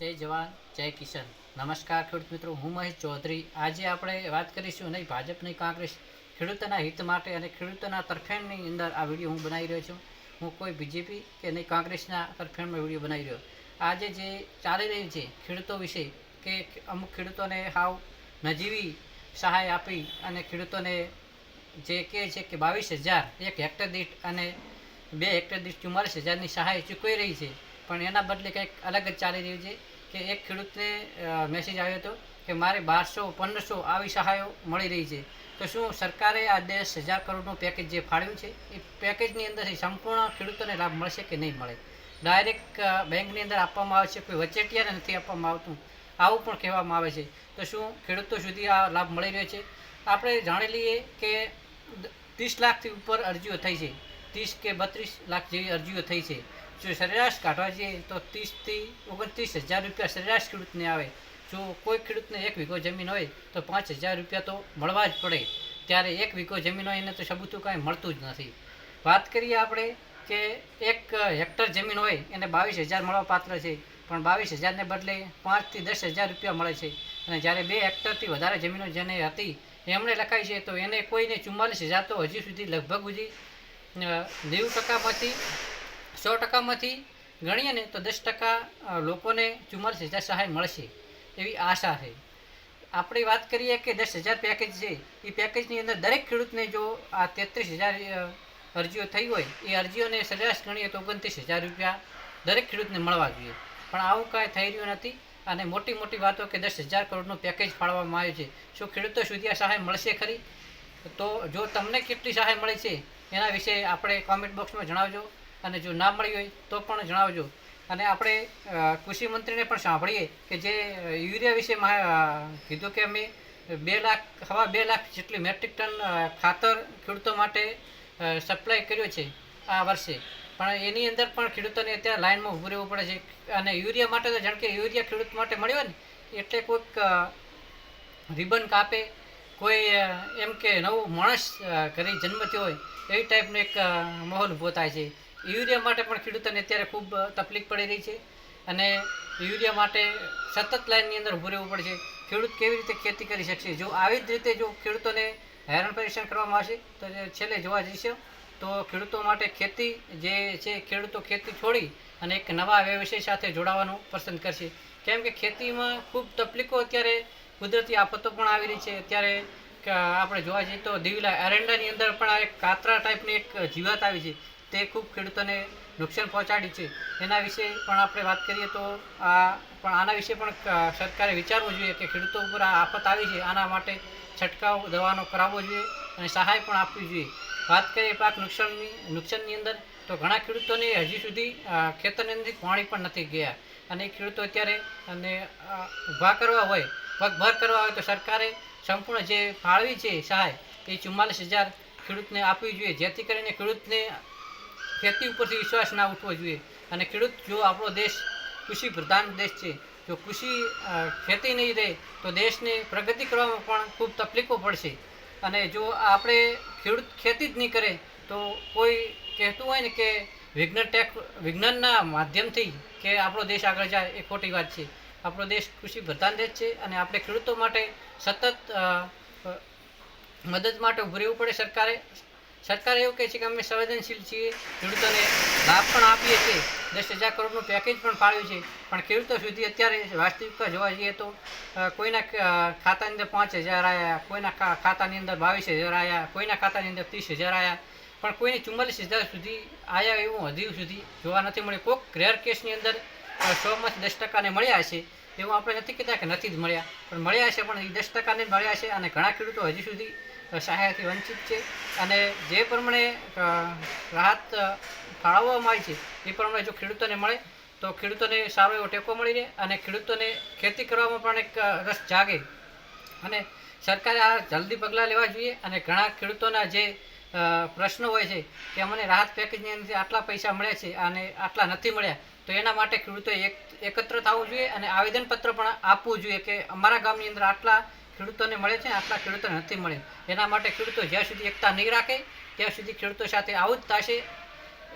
જય જવાન, જય કિશન. નમસ્કાર ખેડૂત મિત્રો, હું મહેશ ચૌધરી. આજે આપણે વાત કરીશું નહીં ભાજપ નહીં કોંગ્રેસ ખેડૂતોના હિત માટે અને ખેડૂતોના તરફેણની અંદર આ વીડિયો હું બનાવી રહ્યો છું. હું કોઈ બીજેપી કે નહીં, કોંગ્રેસના તરફેણમાં વીડિયો બનાવી રહ્યો. આજે જે ચાલી રહ્યું છે ખેડૂતો વિશે કે અમુક ખેડૂતોને હાવ નજીવી સહાય આપી અને ખેડૂતોને જે કહે છે કે બાવીસ હજાર એક હેક્ટર દીઠ અને બે હેક્ટર દીઠ ચુમ્માલીસ હજારની સહાય ચૂકવી રહી છે. પણ એના બદલે કંઈક અલગ જ ચાલી રહ્યું છે. કે એક ખેડૂતને મેસેજ આવ્યો હતો કે મારે બારસો, પંદરસો આવી સહાયો મળી રહી છે. તો શું સરકારે આ દસ હજાર કરોડનું પેકેજ જે ફાળવ્યું છે, એ પેકેજની અંદરથી સંપૂર્ણ ખેડૂતોને લાભ મળશે કે નહીં મળે? ડાયરેક્ટ બેંકની અંદર આપવામાં આવે છે, કોઈ વચેટિયાને નથી આપવામાં આવતું. આવું પણ કહેવામાં આવે છે. તો શું ખેડૂતો સુધી આ લાભ મળી રહ્યો છે? આપણે જાણી લઈએ કે ત્રીસ લાખથી ઉપર અરજીઓ થઈ છે. ત્રીસ કે બત્રીસ લાખ જેવી અરજીઓ થઈ છે. જો સરેરાશ કાઢવા જઈએ તો ત્રીસથી ઓગણત્રીસ હજાર રૂપિયા સરેરાશ ખેડૂતને આવે. જો કોઈ ખેડૂતને એક વીઘો જમીન હોય તો પાંચ હજાર રૂપિયા તો મળવા જ પડે. ત્યારે એક વીઘો જમીન હોય એને તો સબૂતું કાંઈ મળતું જ નથી. વાત કરીએ આપણે કે એક હેક્ટર જમીન હોય એને બાવીસ હજાર મળવા પાત્ર છે. પણ બાવીસ હજારને બદલે પાંચથી દસ હજાર રૂપિયા મળે છે. અને જ્યારે બે હેક્ટરથી વધારે જમીનો જેને હતી, એમણે લખાઈ છે, તો એને કોઈને ચુમ્માલીસ હજાર તો હજી સુધી લગભગ સુધી નેવું ટકામાંથી સો ટકામાંથી ગણીએ ને તો દસ ટકા લોકોને ચુમ્માલીસ હજાર સહાય મળશે એવી આશા છે. આપણે વાત કરીએ કે દસ હજાર પેકેજ છે, એ પેકેજની અંદર દરેક ખેડૂતને જો આ તેત્રીસ હજાર અરજીઓ થઈ હોય, એ અરજીઓને સરેરાશ ગણીએ તો ઓગણત્રીસ હજાર રૂપિયા દરેક ખેડૂતને મળવા જોઈએ. પણ આવું કાંઈ થઈ રહ્યું નથી અને મોટી મોટી વાતો કે દસ હજાર કરોડનું પેકેજ ફાળવવામાં આવ્યું છે, શું ખેડૂતો સુધી આ સહાય મળશે ખરી? તો જો તમને કેટલી સહાય મળી છે, એના વિશે આપણે કોમેન્ટ બોક્સમાં જણાવજો. અને જો ના મળી હોય તો પણ જણાવજો. અને આપણે કૃષિ મંત્રીને પણ સાંભળીએ કે જે યુરિયા વિશે કીધું કે અમે બે લાખ, હવા બે લાખ જેટલી મેટ્રિક ટન ખાતર ખેડૂતો માટે સપ્લાય કર્યો છે આ વર્ષે. પણ એની અંદર પણ ખેડૂતોને અત્યારે લાઇનમાં ઊભું રહેવું પડે છે. અને યુરિયા માટે તો જાણ કે યુરિયા ખેડૂત માટે મળ્યો ને, એટલે કોઈક રિબન કાપે, કોઈ એમ કે નવું માણસ ઘરે જન્મ થયો હોય, એવી ટાઈપનો એક માહોલ ઊભો થાય છે. યુરિયા માટે પણ ખેડૂતોને અત્યારે ખૂબ તકલીફ પડી રહી છે અને યુરિયા માટે સતત લાઇનની અંદર ઊભું રહેવું પડશે. ખેડૂત કેવી રીતે ખેતી કરી શકશે? જો આવી જ રીતે જો ખેડૂતોને હેરાન પરેશાન કરવામાં આવશે, તો છેલ્લે જોવા જઈશું. તો ખેડૂતો માટે ખેતી જે છે, ખેડૂતો ખેતી છોડી અને એક નવા વ્યવસાય સાથે જોડાવાનું પસંદ કરશે. કેમ કે ખેતીમાં ખૂબ તકલીફો અત્યારે કુદરતી આફતો પણ આવી રહી છે. અત્યારે આપણે જોવા જઈએ તો દિવલા એરંડાની અંદર પણ એક કાતરા ટાઈપની એક જીવાત આવી છે. તે ખૂબ ખેડૂતોને નુકસાન પહોંચાડી છે. એના વિશે પણ આપણે વાત કરીએ તો આ પણ આના વિશે પણ સરકારે વિચારવું જોઈએ કે ખેડૂતો ઉપર આ આફત આવી છે. આના માટે છંટકાવ દવાનો કરાવવો જોઈએ અને સહાય પણ આપવી જોઈએ. વાત કરીએ પાક નુકસાનની નુકસાનની અંદર તો ઘણા ખેડૂતોને હજી સુધી ખેતરની અંદર પાણી પણ નથી ગયા. અને ખેડૂતો અત્યારે અને ઊભા કરવા હોય, પગભર કરવા હોય તો સરકારે સંપૂર્ણ જે ફાળવી છે સહાય એ ચુમ્માલીસ હજાર ખેડૂતને આપવી જોઈએ. જેથી કરીને ખેડૂતને ખેતી ઉપરથી વિશ્વાસ ના ઉઠવો જોઈએ. અને ખેડૂત જો આપણો દેશ કૃષિ પ્રધાન દેશ છે, જો કૃષિ ખેતી નહીં રહે, તો દેશને પ્રગતિ કરવામાં પણ ખૂબ તકલીફો પડશે. અને જો આપણે ખેડૂત ખેતી જ નહીં કરે, તો કોઈ કહેતું હોય ને કે વિજ્ઞાન ટેક વિજ્ઞાનના માધ્યમથી કે આપણો દેશ આગળ જાય, એ ખોટી વાત છે. આપણો દેશ કૃષિ પ્રધાન દેશ છે અને આપણે ખેડૂતો માટે સતત મદદ માટે ઊભું રહેવું પડે સરકારે. સરકાર એવું કહે છે કે અમે સંવેદનશીલ છીએ, ખેડૂતોને લાભ પણ આપીએ છીએ, દસ હજાર કરોડનું પેકેજ પણ ફાળ્યું છે. પણ ખેડૂતો સુધી અત્યારે વાસ્તવિકતા જોવા જઈએ તો કોઈના ખાતાની અંદર પાંચ હજાર આવ્યા કોઈના ખાતાની અંદર બાવીસ હજાર આવ્યા કોઈના ખાતાની અંદર ત્રીસ હજાર આવ્યા પણ કોઈને ચુમ્માલીસ હજાર સુધી આવ્યા એવું હજી સુધી જોવા નથી મળ્યું. કોઈક રેર કેસની અંદર સોમાંથી દસ ટકાને મળ્યા છે એવું આપણે નથી કહેતા કે નથી જ મળ્યા. પણ મળ્યા છે પણ એ દસ ટકાને મળ્યા છે અને ઘણા ખેડૂતો હજી સુધી સહાયથી વંચિત છે. અને જે પ્રમાણે રાહત ફાળવવામાં આવી છે, એ પ્રમાણે જો ખેડૂતોને મળે, તો ખેડૂતોને સારો એવો ટેકો મળી રહે અને ખેડૂતોને ખેતી કરવામાં પણ એક રસ જાગે. અને સરકારે આ જલ્દી પગલાં લેવા જોઈએ અને ઘણા ખેડૂતોના જે પ્રશ્નો હોય છે કે અમને રાહત પેકેજની અંદર આટલા પૈસા મળ્યા છે અને આટલા નથી મળ્યા, તો એના માટે ખેડૂતોએ એક, એકત્ર થવું જોઈએ અને આવેદનપત્ર પણ આપવું જોઈએ કે અમારા ગામની અંદર આટલા ખેડૂતોને મળે છે આટલા ખેડૂતોને નથી મળે. એના માટે ખેડૂતો જ્યાં સુધી એકતા નહીં રાખે, ત્યાં સુધી ખેડૂતો સાથે આવું જ થશે.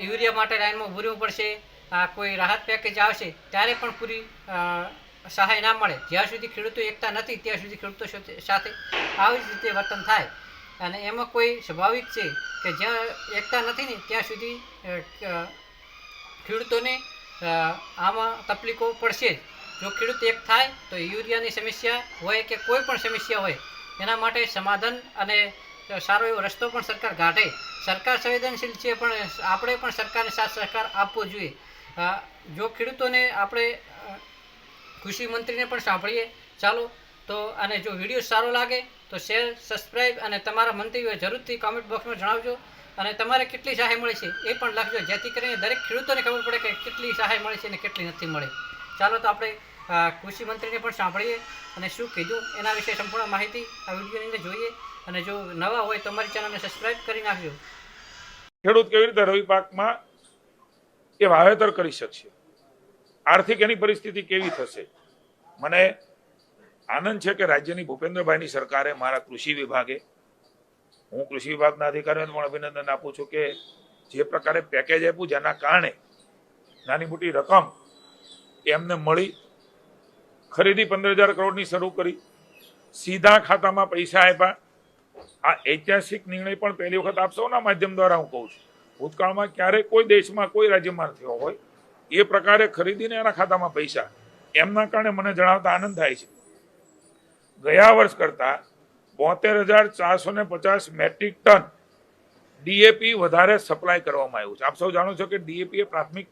યુરિયા માટે લાઇનમાં ભૂરવું પડશે. આ કોઈ રાહત પેકેજ આવશે, ત્યારે પણ પૂરી સહાય ના મળે. જ્યાં સુધી ખેડૂતો એકતા નથી, ત્યાં સુધી ખેડૂતો સાથે- આવી જ રીતે વર્તન થાય. અને એમાં કોઈ સ્વાભાવિક છે કે જ્યાં એકતા નથી ને, ત્યાં સુધી ખેડૂતોને આમાં તકલીફો પડશે જ. જો ખેડૂત એક થાય તો યુરિયાની સમસ્યા હોય કે કોઈ પણ સમસ્યા હોય, એના માટે સમાધાન અને સારો એવો રસ્તો પણ સરકાર કાઢે. સરકાર સંવેદનશીલ છે પણ આપણે પણ સરકારને સાથ સહકાર આપવો જોઈએ. જો ખેડૂતોને આપણે કૃષિ મંત્રીને પણ સાંભળીએ, ચાલો, તો અને જો વીડિયો સારો લાગે, તો શેર સબસ્ક્રાઈબ અને તમારા મંતવ્યો જરૂરથી કોમેન્ટ બોક્સમાં જણાવજો. અને તમારે કેટલી સહાય મળે છે એ પણ લખજો, જેથી કરીને દરેક ખેડૂતોને ખબર પડે કે કેટલી સહાય મળે છે અને કેટલી નથી મળે. ચાલો, તો આપણે કૃષિ મંત્રીને પણ સાંભળીએ અને શું કીધું એના વિશે સંપૂર્ણ માહિતી આ વિડીયોની અંદર જોઈએ. અને જો નવા હોય તો અમારી ચેનલને સબસ્ક્રાઇબ કરી નાખજો. ખેડૂત કેવી રીતે રવિ પાકમાં એ વાવેતર કરી શકશે? આર્થિક એની પરિસ્થિતિ કેવી થશે? મને આનંદ છે કે રાજ્યની ભૂપેન્દ્રભાઈની સરકારે મારા કૃષિ વિભાગે, હું કૃષિ વિભાગના અધિકારીઓને પણ અભિનંદન આપું છું કે જે પ્રકારે પેકેજ આપ્યું, જેના કારણે નાની મોટી રકમ એમને મળી ખરીદી પંદર હજાર કરોડની શરૂ કરી, સીધા ખાતામાં પૈસા આપ્યા. આ ઐતિહાસિક નિર્ણય પણ પહેલી વખત આપ સૌના માધ્યમ દ્વારા હું કહું છું. ભૂતકાળમાં ક્યારેય કોઈ દેશમાં કોઈ રાજ્યમાં થયો હોય, એ પ્રકારે ખરીદીને એના ખાતામાં પૈસા. એમના કારણે મને જણાવતા આનંદ થાય છે. ગયા વર્ષ કરતાં બોતેર હજાર ચારસો ને પચાસ મેટ્રિક ટન ડીએપી વધારે સપ્લાય કરવામાં આવ્યું છે. આપ સૌ જાણો છો કે ડીએપી એ પ્રાથમિક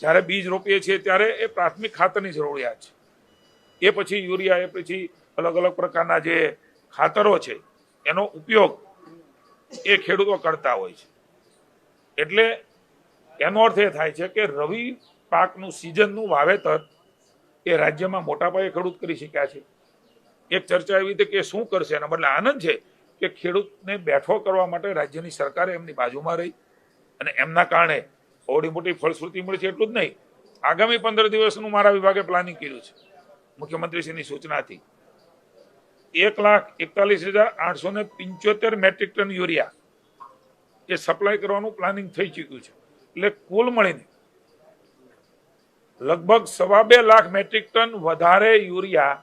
જ્યારે બીજ રોપીએ છીએ ત્યારે એ પ્રાથમિક ખાતરની જરૂરિયાત છે. એ પછી યુરિયા, એ પછી અલગ અલગ પ્રકારના જે ખાતરો છે, એનો ઉપયોગ એ ખેડૂતો કરતા હોય છે. એટલે એનો અર્થ એ થાય છે કે રવિ પાકનું સિઝનનું વાવેતર એ રાજ્યમાં મોટા પાયે ખેડૂત કરી શક્યા છે. એક ચર્ચા એવી હતી કે શું કરશે? એના બદલે આનંદ છે કે ખેડૂતને બેઠો કરવા માટે રાજ્યની સરકારે એમની બાજુમાં રહી અને એમના કારણે ઓડી મોટી ફળશ્રુતિ મળશે એટલું જ નહીં. આગામી પંદર દિવસનું મારા વિભાગે પ્લાનિંગ કર્યું છે. મુખ્યમંત્રીશ્રીની સૂચનાથી. એક લાખ એકતાલીસ હજાર આઠસો ને પંચોતેર મેટ્રિક ટન યુરિયા એ સપ્લાય કરવાનું પ્લાનિંગ થઈ ચૂક્યું છે. એટલે કુલ મળીને લગભગ સવા બે લાખ મેટ્રિક ટન વધારે યુરિયા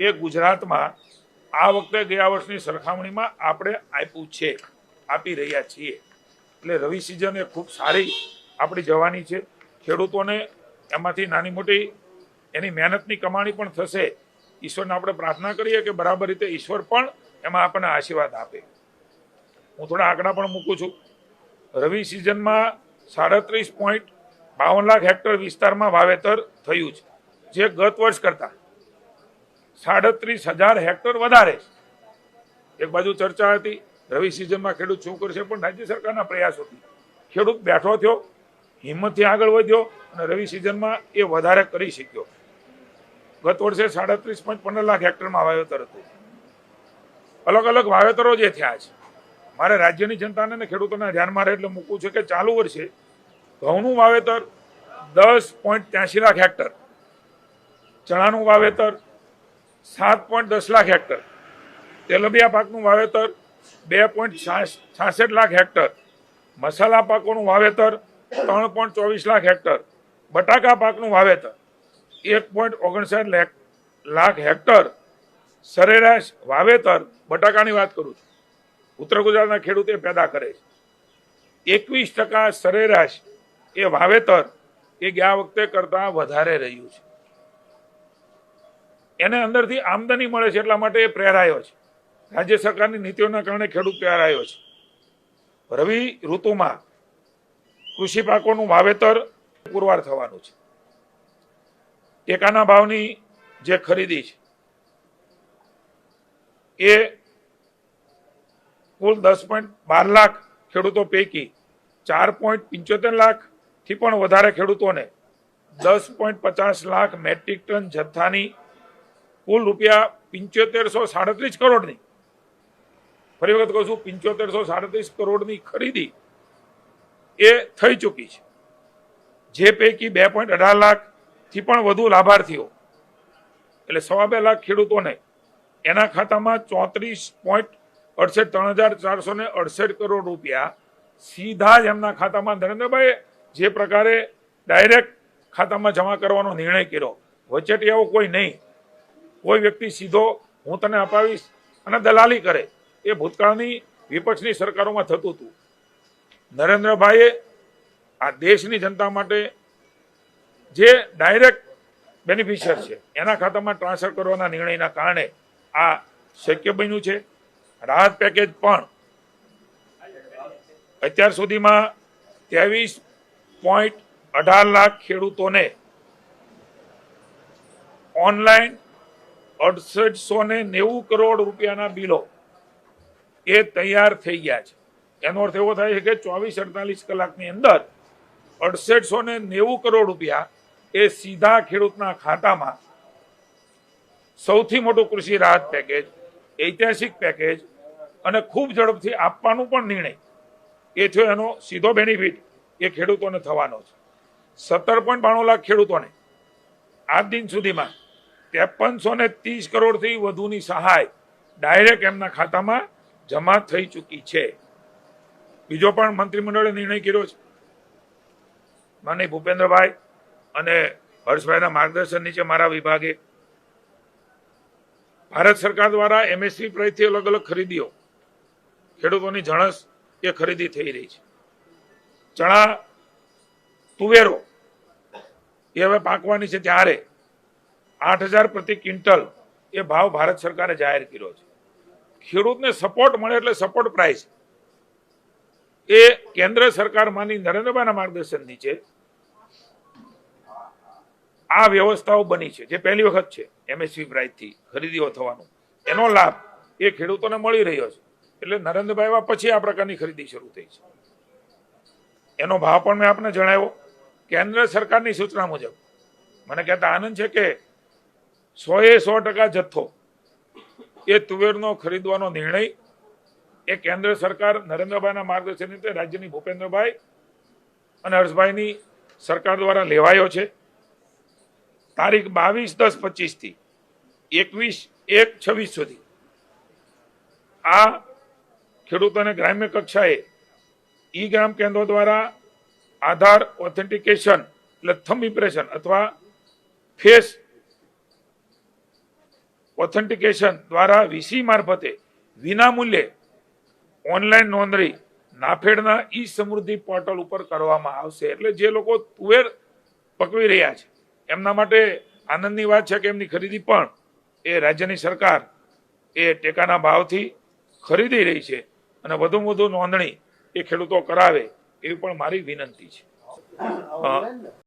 એ ગુજરાતમાં આ વખતે ગયા વર્ષની સરખામણીમાં આપણે આપ્યું છે. આપી રહ્યા છીએ. એટલે રવિ સિઝન એ ખૂબ સારી આપણી જવાની છે. ખેડૂતોને એમાંથી નાની મોટી એની મહેનતની કમાણી પણ થશે. ઈશ્વરને આપણે પ્રાર્થના કરીએ કે બરાબર રીતે ઈશ્વર પણ એમાં આપણને આશીર્વાદ આપે. હું થોડા આંકડા પણ મૂકું છું. રવિ સિઝનમાં સાડત્રીસ પોઈન્ટ બાવન લાખ હેક્ટર વિસ્તારમાં વાવેતર થયું છે. જે ગત વર્ષ કરતા સાડત્રીસ હજાર હેક્ટર વધારે એક બાજુ ચર્ચા હતી, રવિ સિઝનમાં ખેડૂત શું કરશે પણ રાજ્ય સરકારના પ્રયાસોથી. ખેડૂત બેઠો થયો હિંમતથી આગળ વધ્યો અને રવિ સિઝનમાં એ વધારે કરી શક્યો. ગત વર્ષે સાડત્રીસ પોઈન્ટ પંદર લાખ હેક્ટરમાં વાવેતર હતું. અલગ અલગ વાવેતરો જે થયા છે. મારે રાજ્યની જનતાને અને ખેડૂતોને ધ્યાનમાં રહે એટલે મૂકવું છે કે ચાલુ વર્ષે ઘઉંનું વાવેતર દસ પોઈન્ટ ત્યાસી લાખ હેક્ટર, ચણાનું વાવેતર સાત પોઈન્ટ દસ લાખ હેક્ટર, તેલબિયા પાકનું વાવેતર બે પોઈન્ટ છાસઠ લાખ હેક્ટર, મસાલા પાકોનું વાવેતર ત્રણ પોઈન્ટ ચોવીસ લાખ હેક્ટર બટાકા પાકનું વાવેતર, એક પોઈન્ટ ઓગણસાઠ લાખ લાખ હેક્ટર સરેરાશ વાવેતર બટાકાની વાત કરું છું. ઉત્તર ગુજરાતના ખેડૂતે પેદા કરે છે. એકવીસ ટકા સરેરાશ એ વાવેતર એ ગયા વખતે કરતાં વધારે રહ્યું છે. એને અંદરથી આમદની મળે છે એટલા માટે એ પ્રેરાયો છે. રાજ્ય સરકારની નીતિઓના કારણે ખેડૂત પ્રેરાયો છે. રવિ ઋતુમાં કૃષિ પાકોનું વાવેતર પુરવાર થવાનું છે. ટેકાના ભાવની જે ખરીદી છે, એ કુલ દસ પોઈન્ટ બાર લાખ ખેડૂતો પૈકી ચાર પોઈન્ટ પંચોતેર લાખથી પણ વધારે ખેડૂતોને દસ પોઈન્ટ પચાસ લાખ મેટ્રિક ટન જથ્થાની કુલ રૂપિયા પંચોતેરસો સાડત્રીસ કરોડની, ફરી વખત કહું છું, પંચોતેરસો સાડત્રીસ કરોડની ખરીદી એ થઈ ચૂકી છે. જે પૈકી બે પોઈન્ટ અઢાર લાખથી પણ વધુ લાભાર્થીઓ, એટલે સવા બે લાખ ખેડૂતોને એના ખાતામાં ચોત્રીસ પોઈન્ટ અડસઠ, ત્રણ હજાર ચારસો ને અડસઠ કરોડ રૂપિયા સીધા જ એમના ખાતામાં નરેન્દ્રભાઈએ જે પ્રકારે ડાયરેક્ટ ખાતામાં જમા કરવાનો નિર્ણય કર્યો. વચેટિયાઓ કોઈ નહીં. કોઈ વ્યક્તિ સીધો હું તને અપાવીશ અને દલાલી કરે એ ભૂતકાળની વિપક્ષની સરકારોમાં થતું હતું. નરેન્દ્રભાઈએ આ દેશની જનતા માટે જે ડાયરેક્ટ બેનિફિશિયર છે, એના ખાતામાં ટ્રાન્સફર કરવાના નિર્ણયના કારણે આ શક્ય બન્યું છે. રાહત પેકેજ પણ અત્યાર સુધીમાં ત્રેવીસ પોઈન્ટ અઢાર લાખ ખેડૂતોને ઓનલાઈન અડસઠસો ને નેવું કરોડ રૂપિયાના બિલો એ તૈયાર થઈ ગયા છે. એનો અર્થ એવો થાય છે કે ચોવીસ અડતાલીસ કલાકની અંદર અડસઠસો ને નેવું કરોડ રૂપિયા એ સીધા ખેડૂતના ખાતામાં સૌથી મોટું કૃષિ રાહત પેકેજ ઐતિહાસિક પેકેજ અને ખૂબ ઝડપથી આપવાનું પણ નિર્ણય એ થયો એનો સીધો બેનિફિટ એ ખેડૂતોને થવાનો છે. સત્તર પોઈન્ટ બાણું લાખ ખેડૂતોને આજ દિન સુધીમાં ત્રેપનસો ને ત્રીસ કરોડથી વધુની સહાય ડાયરેક્ટ એમના ખાતામાં જમા થઈ ચૂકી છે. બીજો પણ મંત્રીમંડળે નિર્ણય કર્યો છે. માનની ભૂપેન્દ્રભાઈ અને હર્ષભાઈના માર્ગદર્શન નીચે મારા વિભાગે. ભારત સરકાર દ્વારા એમએસપી પ્રાઇસથી અલગ અલગ ખરીદીઓ. ખેડૂતોની જણસ એ ખરીદી થઈ રહી છે. ચણા, તુવેરો એ હવે પાકવાની છે ત્યારે આઠ હજાર પ્રતિ ક્વિન્ટલ એ ભાવ ભારત સરકારે જાહેર કર્યો છે. ખેડૂતને સપોર્ટ મળે એટલે સપોર્ટ પ્રાઇસ એ કેન્દ્ર સરકારમાંની નરેન્દ્રભાઈના માર્ગદર્શન નીચે આ વ્યવસ્થાઓ બની છે, જે પહેલી વખત છે એમએસપી પ્રાઇસથી ખરીદીઓ થવાનું. એનો લાભ એ ખેડૂતોને મળી રહ્યો છે. એટલે નરેન્દ્રભાઈ પછી આ પ્રકારની ખરીદી શરૂ થઈ છે. એનો ભાવ પણ મેં આપને જણાવ્યો. કેન્દ્ર સરકારની સૂચના મુજબ. મને કહેતા આનંદ છે કે સોએ સો ટકા જથ્થો એ તુવેરનો ખરીદવાનો નિર્ણય એ કેન્દ્ર સરકાર નરેન્દ્રભાઈના માર્ગદર્શન નીચે રાજ્યની ભૂપેન્દ્રભાઈ અને હર્ષભાઈની સરકાર દ્વારા લેવાયો છે. તારીખ બાવીસ દસ પચીસથી એકવીસ એક છવ્વીસ સુધી આ ખેડૂતોને ગ્રામ્ય કક્ષાએ ઈ ગ્રામ કેન્દ્રો દ્વારા આધાર ઓથેન્ટિકેશન એટલે થમ ઇમ્પ્રેશન અથવા ફેસ ઓથેન્ટિકેશન દ્વારા વીસી મારફતે વિના મૂલ્યે ઓનલાઈન નોંધણી નાફેડના ઈ સમૃદ્ધિ પોર્ટલ ઉપર કરવામાં આવશે. એટલે જે લોકો તુવેર પકવી રહ્યા છે એમના માટે આનંદની વાત છે કે એમની ખરીદી પણ એ રાજ્યની સરકાર એ ટેકાના ભાવથી ખરીદી રહી છે અને વધુમાં વધુ નોંધણી એ ખેડૂતો કરાવે એવી પણ મારી વિનંતી છે.